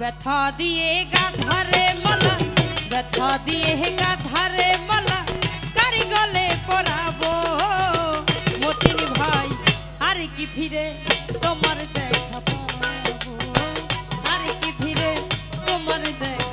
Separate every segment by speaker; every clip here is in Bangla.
Speaker 1: ব্যথা দিয়ে গাধারে মালা, ব্যথা দিয়ে গাধারে মালা, কারি গলে পড়াবো মতিন ভাই, আর কি ফিরে তোমার দেখা পাবো? আর কি ফিরে তোমার দেখা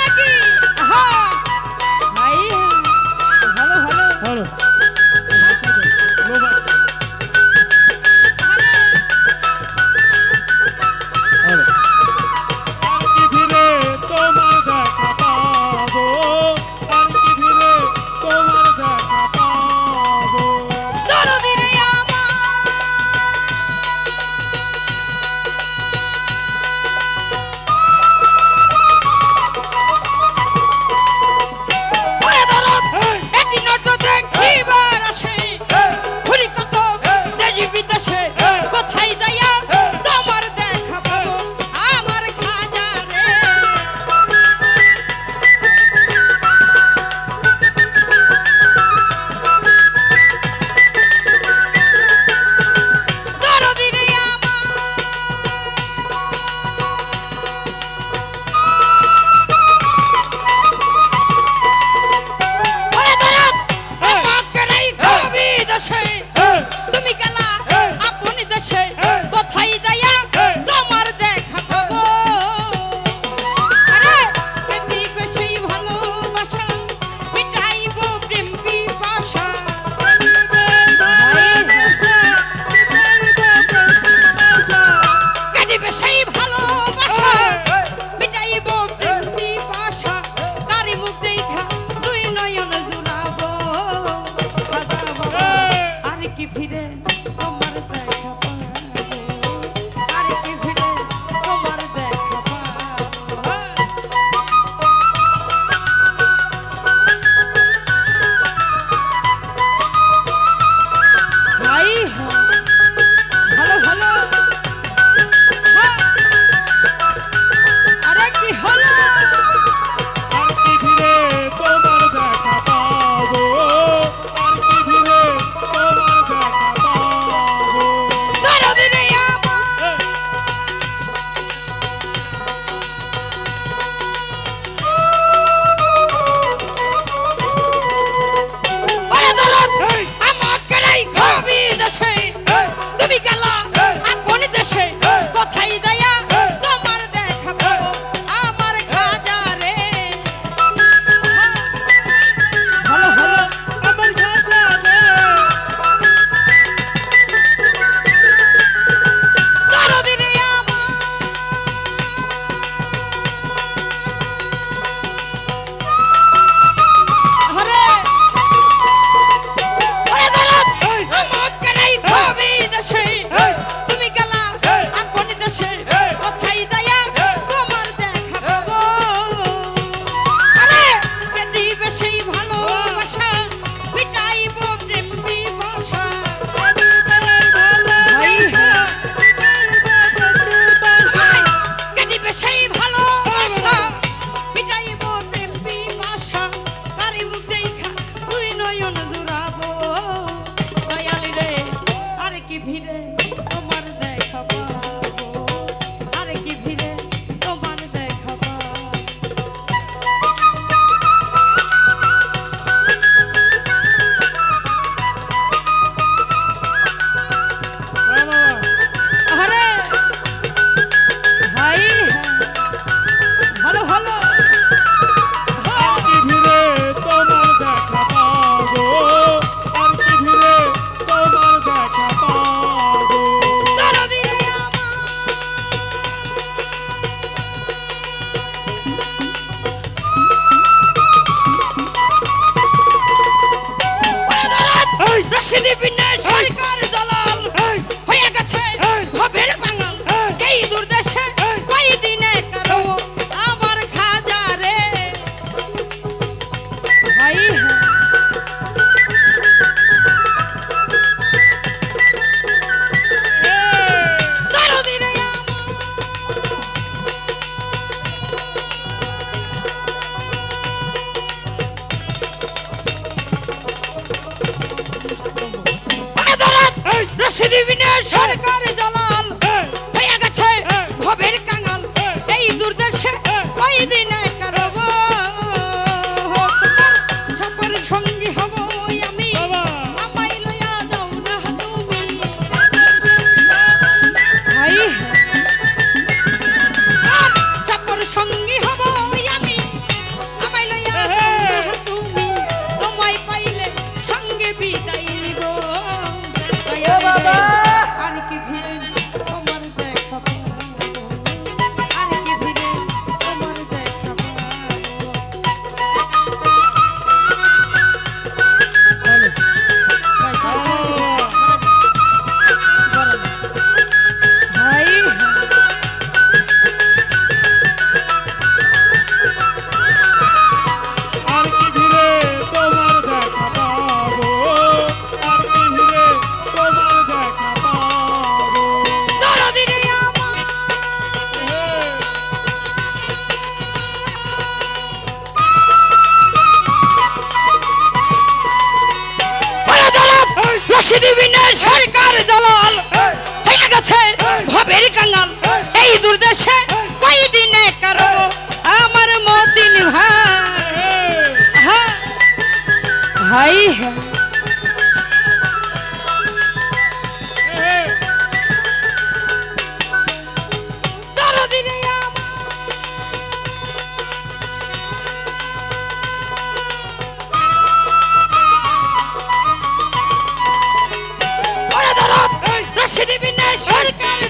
Speaker 1: aquí. Ajá. ফিরে সরকার জলাল হয়ে গেছে, ভবের কাঙাল।
Speaker 2: এই
Speaker 1: দুর্দেশে কয়দিনে করব? আমার মতিন ভাই। হাই হ্যাঁ। দেবী না সরকার।